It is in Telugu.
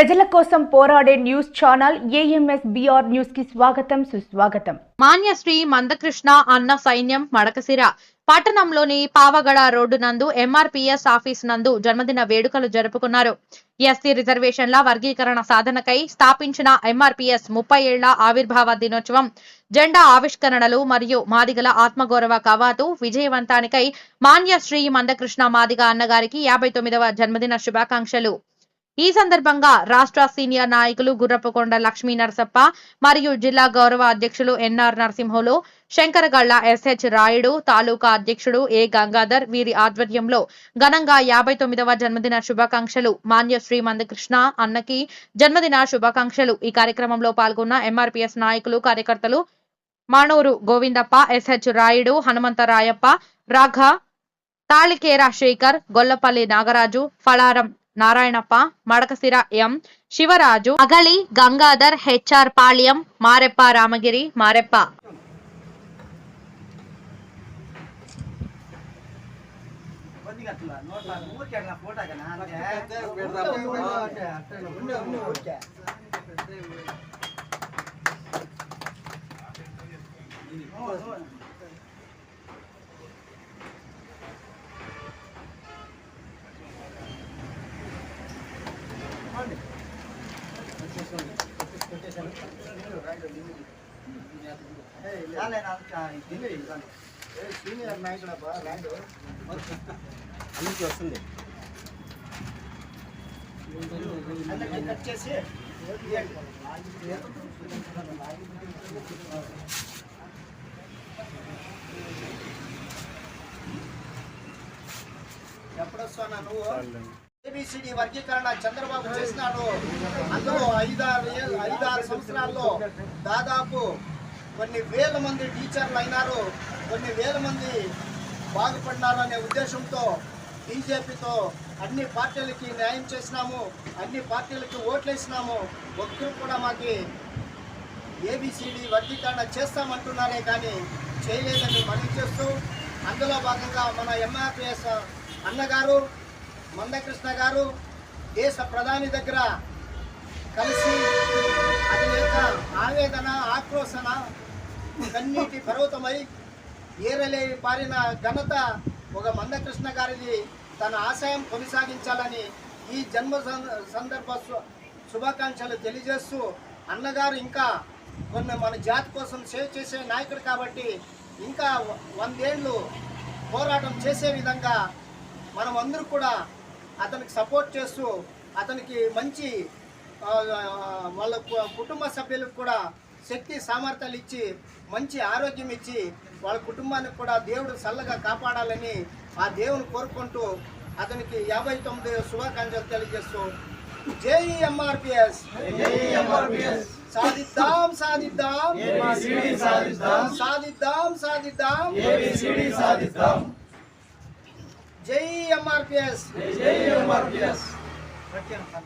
ప్రజల కోసం పోరాడే న్యూస్ ఛానల్ ఏఎంఎస్ బిఆర్ న్యూస్కి స్వాగతం సుస్వాగతం. మాన్యశ్రీ మందకృష్ణ అన్న సైన్యం మడకసిర. పట్టణంలోని పావగడ రోడ్డు నందు ఎంఆర్పిఎస్ ఆఫీస్ నందు జన్మదిన వేడుకలు జరుపుకున్నారు. ఎస్సీ రిజర్వేషన్ల వర్గీకరణ సాధనకై స్థాపించిన ఎంఆర్పిఎస్ ముప్పై ఏళ్ళ ఆవిర్భావ దినోత్సవం జెండా ఆవిష్కరణలు మరియు మాదిగల ఆత్మగౌరవ కవాతు విజయవంతానికై మాన్యశ్రీ మందకృష్ణ మాదిగ అన్నగారికి యాభై తొమ్మిదవ జన్మదిన శుభాకాంక్షలు. ఈ సందర్భంగా రాష్ట్ర సీనియర్ నాయకులు గుర్రపుకొండ లక్ష్మీ నరసప్ప మరియు జిల్లా గౌరవ అధ్యక్షులు ఎన్ఆర్ నరసింహులు శంకరగళ్ళ ఎస్హెచ్ రాయుడు తాలూకా అధ్యక్షుడు ఏ గంగాధర్ వీరి ఆధ్వర్యంలో ఘనంగా యాభై తొమ్మిదవ జన్మదిన శుభాకాంక్షలు. మాన్య శ్రీ మందకృష్ణ అన్నకి జన్మదిన శుభాకాంక్షలు. ఈ కార్యక్రమంలో పాల్గొన్న ఎంఆర్పీఎస్ నాయకులు కార్యకర్తలు Manuru Govindappa SH Rayudu Hanumantharayappa రాఘ Talikera Shekhar Gollapalli Nagaraju Phalaram Narayanappa Madakasira M. Sivaraju Agali Gangadhar HR Palyam Mareppa Ramagiri Mareppa. కొద్దిగా సీనియర్ నాయకుడు అబ్బా ల్యాండ్ అన్నింటి వస్తుంది అందరికీ కట్ చేసి ఎప్పుడొస్తున్నా నువ్వు ఏబిసిడి వర్గీకరణ చంద్రబాబు చేసినాడు. అందులో ఐదారు ఐదారు సంవత్సరాల్లో దాదాపు కొన్ని వేల మంది టీచర్లు అయినారు. కొన్ని వేల మంది బాగుపడినారు అనే ఉద్దేశంతో బీజేపీతో అన్ని పార్టీలకి న్యాయం చేసినాము. అన్ని పార్టీలకి ఓట్లేసినాము. ఒక్కరు కూడా మాకి ఏబిసిడి వర్గీకరణ చేస్తామంటున్నారే కానీ చేయలేదని మనం చేస్తూ అందులో భాగంగా మన ఎంఆర్పిఎస్ అన్నగారు మందకృష్ణ గారు దేశ ప్రధాని దగ్గర కలిసి అతని యొక్క ఆవేదన ఆక్రోశన కన్నీటి పర్వతమై ఏరలే పారిన ఘనత ఒక మందకృష్ణ గారిది. తన ఆశయం కొనసాగించాలని ఈ జన్మ సందర్భ శుభాకాంక్షలు తెలియజేస్తూ అన్నగారు ఇంకా కొన్ని మన జాతి కోసం సేవ చేసే నాయకుడు కాబట్టి ఇంకా వందేళ్ళు పోరాటం చేసే విధంగా మనం అందరూ కూడా అతనికి సపోర్ట్ చేస్తూ అతనికి మంచి వాళ్ళ కుటుంబ సభ్యులకు కూడా శక్తి సామర్థ్యాలు ఇచ్చి మంచి ఆరోగ్యం ఇచ్చి వాళ్ళ కుటుంబానికి కూడా దేవుడు చల్లగా కాపాడాలని ఆ దేవుని కోరుకుంటూ అతనికి యాభై తొమ్మిది శుభాకాంక్షలు తెలియజేస్తూ జై ఎంఆర్పిఎస్ సాధిద్దాం సాధిద్దాం. సాధిద్దాం. సాధిద్దాం. జై ఎంఆర్పిఎస్